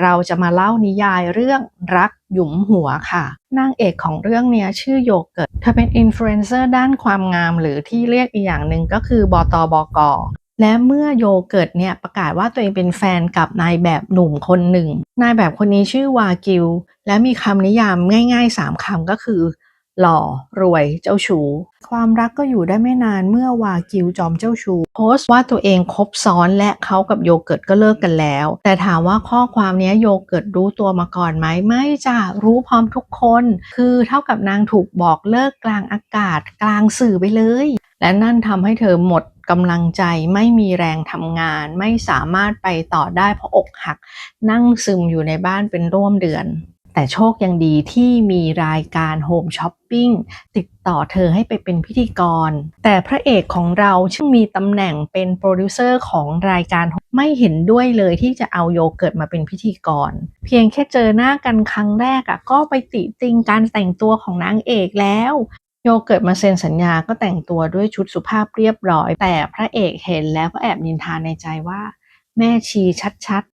เราจะมาเล่านิยายเรื่องรักหยุมหัวค่ะ นางเอกของเรื่องเนี้ยชื่อโยเกิร์ต เธอเป็นอินฟลูเอนเซอร์ด้านความงามหรือที่เรียกอีกอย่างหนึ่งก็คือบอตบกและเมื่อโยเกิร์ตเนี่ยประกาศว่าตัวเองเป็นแฟนกับนายแบบหนุ่มคนหนึ่ง นายแบบคนนี้ชื่อวากิวและมีคำนิยามง่ายๆ 3คำก็คือ หล่อ รวย เจ้าชู้ ความรักก็อยู่ได้ไม่นานเมื่อวากิวจอมเจ้าชู้โพสต์ว่าตัวเองคบซ้อนและเขากับโยเกิร์ตก็เลิกกันแล้ว แต่ถามว่าข้อความนี้โยเกิร์ตรู้ตัวมาก่อนไหมไม่จ้ะรู้พร้อมทุกคน คือเท่ากับนางถูกบอกเลิกกลางอากาศ กลางสื่อไปเลย และนั่นทำให้เธอหมดกำลังใจไม่มีแรงทำงาน ไม่สามารถไปต่อได้เพราะอกหัก นั่งซึมอยู่ในบ้านเป็นร่วมเดือน แต่โชคยังดีที่มีรายการโฮมช้อปปิ้งติดต่อเธอให้ไปเป็นพิธีกร แต่พระเอกของเราซึ่งมีตำแหน่งเป็นโปรดิวเซอร์ของรายการไม่เห็นด้วยเลยที่จะเอาโยเกิร์ตมาเป็นพิธีกร เพียงแค่เจอหน้ากันครั้งแรกอะก็ไปติติงการแต่งตัวของนางเอกแล้วโยเกิร์ตมาเซ็นสัญญาก็แต่งตัวด้วยชุดสุภาพเรียบร้อย แต่พระเอกเห็นแล้วก็แอบนินทาในใจว่า แม่ชีชัด